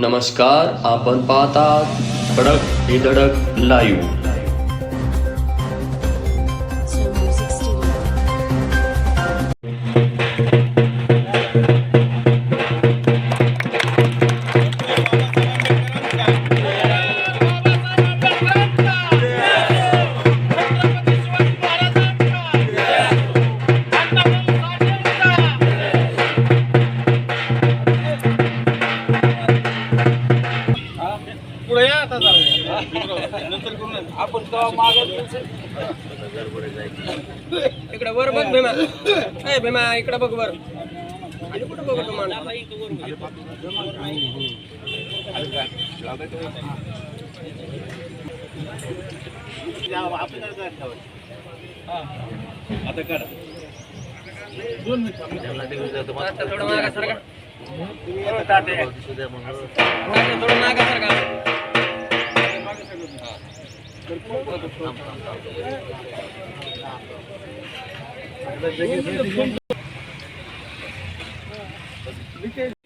नमस्कार आपण पाहतात धडक ही धडक लाईव्ह इकडे वर बघ भीमा. ए भीमा इकडे बघ वर. आणि कुठं बघतो आता करा दोन मिनिटं आता थोडं मागा सारखा. थोडं मागा सारखा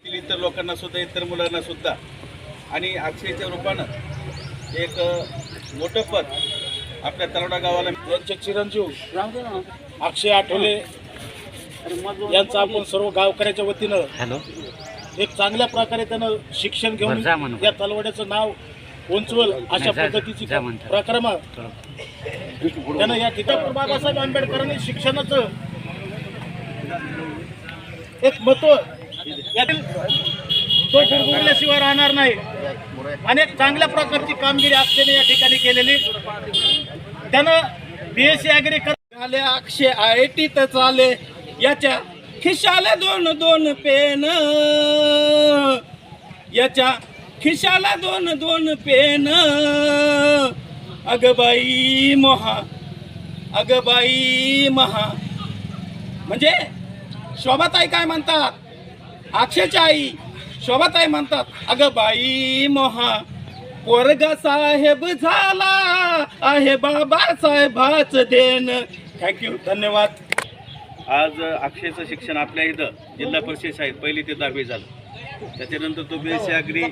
इतर लोकांना सुद्धा इतर मुलांना सुद्धा. आणि अक्षयच्या रूपानं एक मोठं पद आपल्या तरोडा गावाला यांचे चिरंजीव अक्षय आठवले यांचं आपण सर्व गावकऱ्याच्या वतीनं एक चांगल्या प्रकारे त्यानं शिक्षण घेऊन या तलवाड्याचं नाव उंचवल अशा पद्धतीची प्रक्रम. त्यानं या ठिकाणी बाबासाहेब आंबेडकरांनी शिक्षणाचं एक महत्त्व यातील तो गुरगुरल्याशिवाय राहणार नाही. अनेक चांगल्या प्रकारची कामगिरी अक्षयने या ठिकाणी केलेली. त्यानं बी एस सी ॲग्री आले अक्षय आय टीत चाले याच्या खिशाला दोन दोन पेन. याच्या खिशाला दोन दोन पेन. अगबाई मोहा अगबाई महा. म्हणजे शोभाताई काय म्हणतात? अक्षयच्या आई शोभाताई म्हणतात अगं बाई मोहा पोरगा साहेब झाला आहे बाबासाहेबाच देण. थँक्यू धन्यवाद. आज अक्षयचं शिक्षण आपल्या इथं जिल्हा परिषद शाळेत पहिली ते दहावी झालं. त्याच्यानंतर तो B S C agri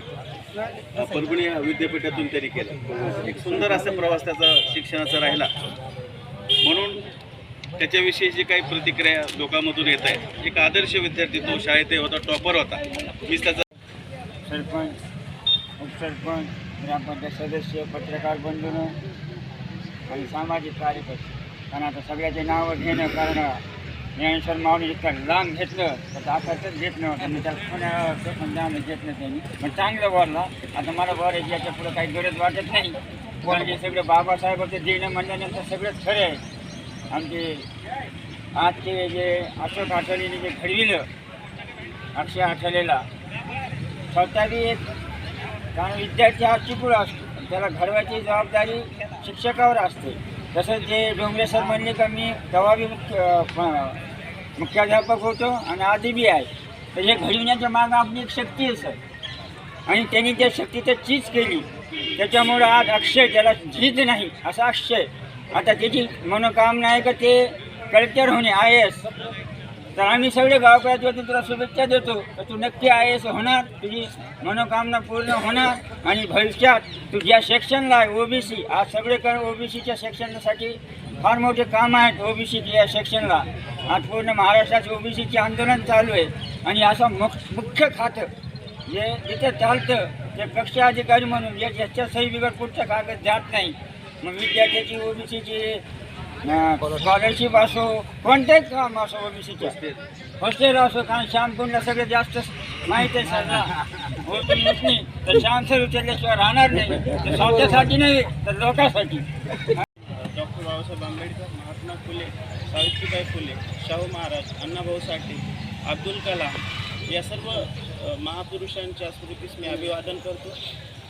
Parbhani विद्यापीठातून त्यांनी केलं. एक सुंदर असा प्रवास त्याचा शिक्षणाचा राहिला. म्हणून त्याच्याविषयी जी काही प्रतिक्रिया लोकांमधून येत आहे एक आदर्श विद्यार्थी तो शाळेत होता टॉपर होता. मीच त्याचा सरपंच उपसरपंच ग्रामपंचायत सदस्य पत्रकार बंधून आणि सामाजिक कार्यकर्ते. कारण आता सगळ्याचे नावं घेणं कारण ज्ञानेश्वर माऊली इतकं लांब घेतलं तर दाखवतच घेत नव्हतं मी त्याला पुण्याचं पण घेत नाही त्यांनी पण चांगलं वरला आता मला बोलायची याच्या पुढं काही गरज वाटत नाही. पण जे सगळं बाबासाहेबाचं देणं म्हणल्यानंतर सगळंच खरं आहे आमचे आजचे जे अशोक आठवलेने जे घडविलं अक्षय आठवलेला स्वतःही एक कारण विद्यार्थी हा चिपूळ असतो. त्याला घडवायची जबाबदारी शिक्षकावर असते. तसंच जे डोंगरे सर म्हणले का मी तेव्हा बी मुख्य मुख्याध्यापक होतो आणि आधी बी आहे. तर हे घडविण्याच्या मागं आपली एक शक्ती आहे सर. आणि त्यांनी त्या शक्तीचं चीज केली. त्याच्यामुळं आज अक्षय त्याला झीज नाही असा अक्षय. आता त्याची मनोकामना आहे का ते कलेक्टर होणे आय एस तर आम्ही सगळे गावकऱ्याच्या वतीने तुला शुभेच्छा देतो. तर तू नक्की आय एस होणार तुझी मनोकामना पूर्ण होणार आणि भविष्यात तू ज्या सेक्शनला आहे ओबीसी आज सगळेकडे ओबीसीच्या सेक्शनसाठी फार मोठे काम आहेत ओबीसीच्या या सेक्शनला. आज पूर्ण महाराष्ट्राचे ओबीसीचे आंदोलन चालू आहे आणि असं मुख मुख्य खातं जे जिथे चालतं ते कक्ष अधिकारी म्हणून या ज्याच्या सही बिगड पुढचं कागद जात नाही. मग विद्यार्थ्याची ओबीसीची स्कॉलरशिप असो कोणतेच काम असो ओबीसीच्या हॉस्टेल असो कारण श्यामकुंडला सगळे जास्त माहीत आहे सरला ओबीसी तर श्याम सर उचलल्याशिवाय राहणार नाही. तर स्वतःसाठी नाही तर लोकांसाठी. डॉक्टर बाबासाहेब आंबेडकर महात्मा फुले सावित्रीबाई फुले शाहू महाराज अण्णाभाऊ साठे अब्दुल कलाम या सर्व महापुरुषांच्या स्मृतीस मी अभिवादन करतो.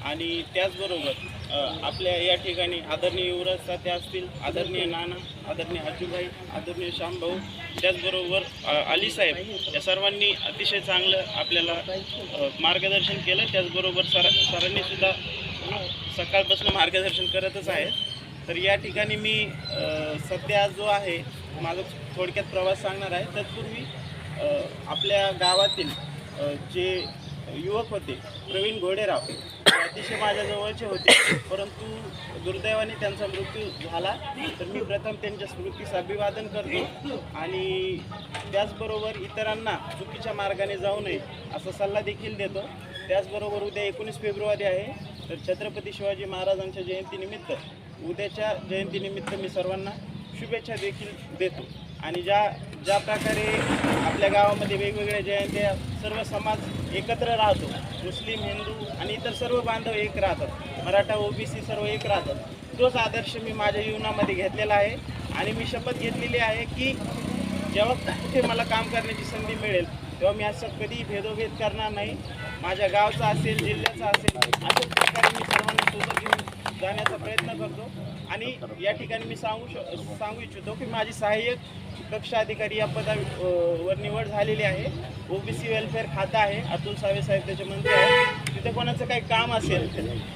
आणि त्याचबरोबर आपल्या या ठिकाणी आदरणीय युवराज साथे असतील आदरणीय नाना आदरणीय आजूभाई आदरणीय श्यामभाऊ त्याचबरोबर अ, अलीसाहेब या सर्वांनी अतिशय चांगलं आपल्याला मार्गदर्शन केलं. त्याचबरोबर सर सरांनी सुद्धा सकाळपासून मार्गदर्शन करतच आहेत. तर या ठिकाणी मी सध्या जो आहे माझा थोडक्यात प्रवास सांगणार आहे. तत्पूर्वी आपल्या गावातील जे युवक होते प्रवीण घोडेराव अतिशय माझ्या जवळचे होते. परंतु दुर्दैवाने त्यांचा मृत्यू झाला. तर मी प्रथम त्यांच्या स्मृतीस अभिवादन करतो आणि त्याचबरोबर इतरांना चुकीच्या मार्गाने जाऊ नये असा सल्ला देखील देतो. त्याचबरोबर उद्या एकोणीस फेब्रुवारी आहे. तर छत्रपती शिवाजी महाराजांच्या जयंतीनिमित्त उद्याच्या जयंतीनिमित्त मी सर्वांना शुभेच्छा देखील देतो. आणि ज्या ज्या प्रकारे आपल्या गावामध्ये वेगवेगळ्या जयंत्या सर्व समाज एकत्र राहतो. मुस्लिम हिंदू आणि इतर सर्व बांधव एक राहतात. मराठा ओबीसी सर्व एक राहतात. तोच आदर्श मी माझ्या जीवनामध्ये घेतलेला आहे आणि मी शपथ घेतलेली आहे की जेव्हा कुठे मला काम करण्याची संधी मिळेल तेव्हा मी असं कधी भेदोभेद करणार नाही. माझ्या गावचा असेल जिल्ह्याचा असेल अशा प्रकारे मी सर्वांना सोबत घेऊन जाण्याचा प्रयत्न करतो. आणि या ठिकाणी मी सांगू श सांगू इच्छितो की माझी सहाय्यक कक्ष अधिकारी या पदा वर निवड झालेली आहे. ओबीसी वेलफेअर खातं आहे. अतुल सावे साहेब त्याचे मंत्री आहे तिथे कोणाचं काही काम असेल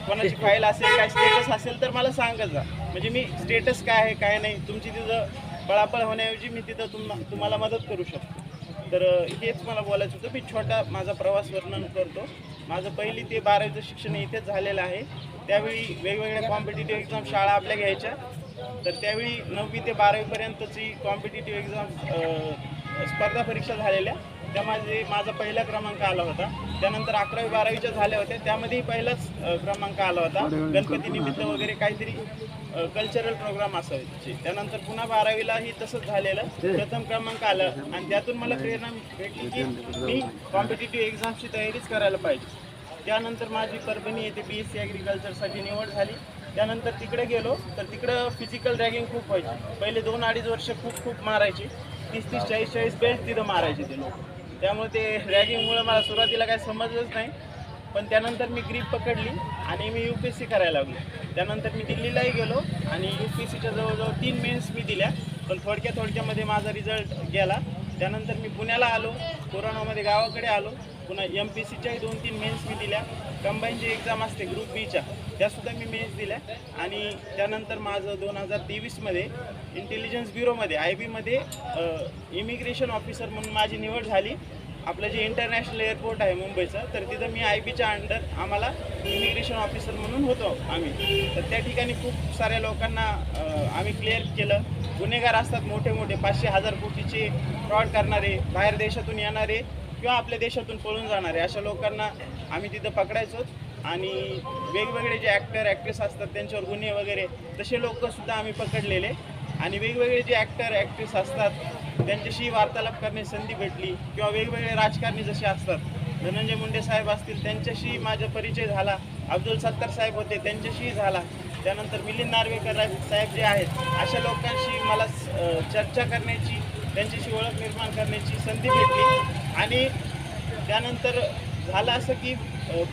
कोणाची फाईल असेल काय स्टेटस असेल तर मला सांगत जा. म्हणजे मी स्टेटस काय आहे काय नाही तुमची तिथं बळापळ होण्याऐवजी मी तिथं तुम तुम्हाला मदत करू शकतो. तर हेच मला बोलायचं होतं. मी छोटा माझा प्रवास वर्णन करतो. माझं पहिली ते बारावीचं शिक्षण इथेच झालेलं आहे. त्यावेळी वेगवेगळ्या कॉम्पिटेटिव्ह एक्झाम शाळा आपल्या घ्यायच्या. तर त्यावेळी नववी ते बारावीपर्यंतची कॉम्पिटेटिव्ह एक्झाम स्पर्धा परीक्षा झालेल्या. त्यामध्ये माझा पहिला क्रमांक आला होता. त्यानंतर अकरावी बारावीच्या झाल्या होत्या त्यामध्येही पहिलाच क्रमांक आला होता. गणपती निमित्त वगैरे काहीतरी कल्चरल प्रोग्राम असायचे. त्यानंतर पुन्हा बारावीलाही तसंच झालेलं. प्रथम क्रमांक आलं. आणि त्यातून मला प्रेरणा भेटली की मी कॉम्पिटेटिव्ह एक्झामची तयारीच करायला पाहिजे. त्यानंतर माझी परभणी येथे बी एस सी ॲग्रिकल्चरसाठी निवड झाली. त्यानंतर तिकडे गेलो. तर तिकडं फिजिकल रॅगिंग खूप व्हायची. पहिले दोन अडीच वर्ष खूप खूप मारायचे. तीस तीस चाळीस चाळीस बेल्ट तिथं मारायचे ते लोक. त्यामुळे ते रॅगिंगमुळे मला सुरुवातीला काय समजलंच नाही. पण त्यानंतर मी ग्रीप पकडली आणि मी यू पी एस सी करायला लागलो. त्यानंतर मी दिल्लीलाही गेलो आणि यू पी एस सीच्या जवळजवळ तीन मेन्स मी दिल्या. पण थोडक्या थोडक्यामध्ये माझा रिझल्ट गेला. त्यानंतर मी पुण्याला आलो. कोरोनामध्ये गावाकडे आलो. पुन्हा एम पी सीच्याही दोन तीन मेन्स मी दिल्या. कंबाईनची एक्झाम असते ग्रुप बीच्या त्यासुद्धा मी मेन्स दिल्या. आणि त्यानंतर माझं दोन हजार तेवीसमध्ये इंटेलिजन्स ब्युरोमध्ये आय बीमध्ये इमिग्रेशन ऑफिसर म्हणून माझी निवड झाली. आपलं जे इंटरनॅशनल एअरपोर्ट आहे मुंबईचं तर तिथं मी आय बीच्या अंडर आम्हाला इमिग्रेशन ऑफिसर म्हणून होतो आम्ही. तर त्या ठिकाणी खूप साऱ्या लोकांना आम्ही क्लिअर केलं. गुन्हेगार असतात मोठे मोठे पाचशे हजार कोटीचे फ्रॉड करणारे बाहेर देशातून येणारे किंवा आपल्या देशातून पळून जाणारे अशा लोकांना आम्ही तिथं पकडायचो. आणि वेगवेगळे जे ॲक्टर ॲक्ट्रेस असतात त्यांच्यावर गुन्हे वगैरे तसे लोकसुद्धा आम्ही पकडलेले. आणि वेगवेगळे जे ॲक्टर ॲक्ट्रेस असतात त्यांच्याशी वार्तालाप करण्याची संधी भेटली. किंवा वेगवेगळे राजकारणी जसे असतात धनंजय मुंडे साहेब असतील त्यांच्याशी माझा परिचय झाला. अब्दुल सत्तार साहेब होते त्यांच्याशीही झाला. त्यानंतर मिलिंद नार्वेकर साहेब जे आहेत अशा लोकांशी मला चर्चा करण्याची त्यांच्याशी ओळख निर्माण करण्याची संधी भेटली. आणि त्यानंतर झालं असं की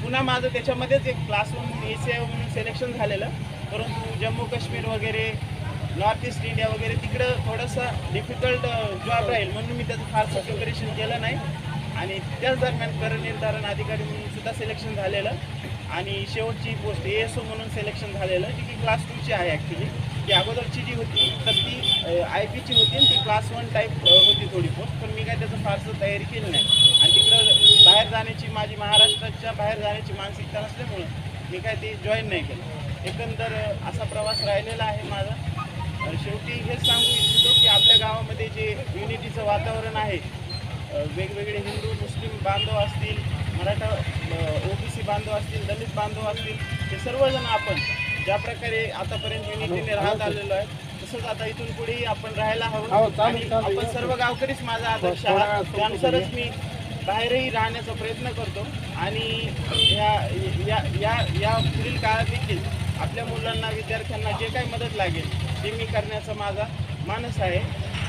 पुन्हा माझं त्याच्यामध्येच एक classroom one A C I म्हणून सिलेक्शन झालेलं. परंतु जम्मू काश्मीर वगैरे नॉर्थ ईस्ट इंडिया वगैरे तिकडं थोडंसं डिफिकल्ट जॉब राहील म्हणून मी त्याचं फारसं प्रिपरेशन केलं नाही. आणि त्याच दरम्यान करनिर्धारण अधिकारी म्हणून सुद्धा सिलेक्शन झालेलं. आणि शेवटची पोस्ट ए एस ओ म्हणून सिलेक्शन झालेलं जी की क्लास टूची आहे ॲक्च्युली ती अगोदरची जी होती तर ती आय पीची होती आणि ती क्लास वन टाईप होती थोडी पोस्ट पण मी काय त्याचं फारसं तयारी केली नाही. आणि तिकडं बाहेर जाण्याची माझी महाराष्ट्राच्या बाहेर जाण्याची मानसिकता नसल्यामुळं मी काय ते जॉईन नाही केलं. एकंदर असा प्रवास राहिलेला आहे माझा. शेवटी हेच सांगू इच्छितो की आपल्या गावामध्ये जे युनिटीचं वातावरण आहे वेगवेगळे हिंदू मुस्लिम बांधव असतील मराठा ओबीसी बांधव असतील दलित बांधव असतील हे सर्वजण आपण ज्या प्रकारे आतापर्यंत युनिटीने राहत आलेलो आहे तसंच आता इथून पुढेही आपण राहायला हवं. आणि आपण सर्व गावकरीच माझा आदर्श आहात त्यानुसारच मी बाहेरही राहण्याचा प्रयत्न करतो. आणि या या या या पुढील काळात देखील आपल्या मुलांना विद्यार्थ्यांना जे काही मदत लागेल ते मी करण्याचा माझा मानस आहे.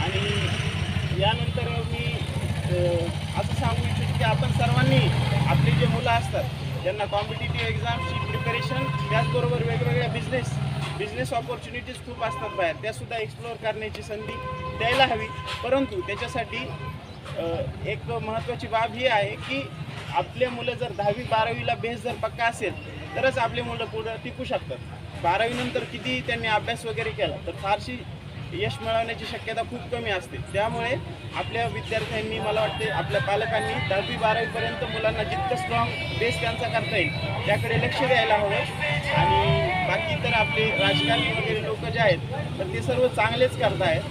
आणि यानंतर मी असं सांगू इच्छितो की आपण सर्वांनी आपली जे मुलं असतात ज्यांना कॉम्पिटेटिव्ह एक्झामची प्रिपरेशन त्याचबरोबर वेगवेगळ्या बिझनेस बिझनेस ऑपॉर्च्युनिटीज खूप असतात बाहेर. त्यासुद्धा एक्सप्लोअर करण्याची संधी द्यायला हवी. परंतु त्याच्यासाठी एक महत्त्वाची बाब ही आहे की आपले मुलं जर दहावी बारावीला बेस जर पक्का असेल तरच आपले मुलं पुढं टिकू शकतात. बारावीनंतर किती त्यांनी अभ्यास वगैरे केला तर फारशी यश मिळवण्याची शक्यता खूप कमी असते. त्यामुळे आपल्या विद्यार्थ्यांनी मला वाटते आपल्या पालकांनी दहावी बारावीपर्यंत मुलांना जितकं स्ट्रॉंग बेस त्यांचा करता येईल त्याकडे लक्ष द्यायला हवं. आणि बाकी तर आपले राजकारणी वगैरे लोक जे आहेत तर ते सर्व चांगलेच करतायत.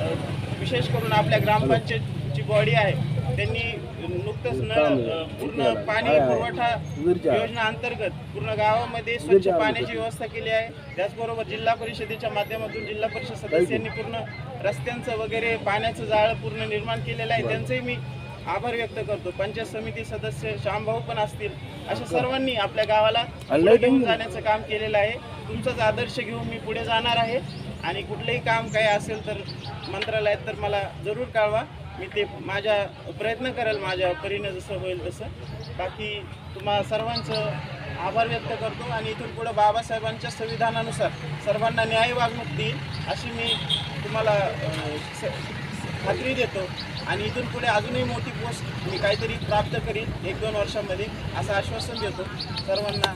अ, विशेष करून आपल्या ग्रामपंचायतची बॉडी आहे त्यांनी नुकतंच नळ पूर्ण पाणी पुरवठा योजना अंतर्गत पूर्ण गावामध्ये स्वच्छ पाण्याची व्यवस्था केली आहे. त्याचबरोबर जिल्हा परिषदेच्या माध्यमातून जिल्हा परिषद सदस्यांनी पूर्ण रस्त्यांचं वगैरे पाण्याचं जाळं पूर्ण निर्माण केलेलं आहे. त्यांचंही मी आभार व्यक्त करतो. पंचायत समिती सदस्य श्यामभाऊ पण असतील अशा सर्वांनी आपल्या गावाला घेऊन जाण्याचं काम केलेलं आहे. तुमचाच आदर्श घेऊन मी पुढे जाणार आहे. आणि कुठलंही काम काही असेल तर मंत्रालयात तर मला जरूर कळवा. मी ते माझ्या प्रयत्न करेल माझ्या परीने जसं होईल तसं. बाकी तुम्हा सर्वांचं आभार व्यक्त करतो आणि इथून पुढं बाबासाहेबांच्या संविधानानुसार सर्वांना न्याय वागणूक देईल अशी मी तुम्हाला स- खात्री देतो. आणि इथून पुढे अजूनही मोठी पोस्ट मी काहीतरी प्राप्त करीन एक दोन वर्षामध्ये असं आश्वासन देतो. सर्वांना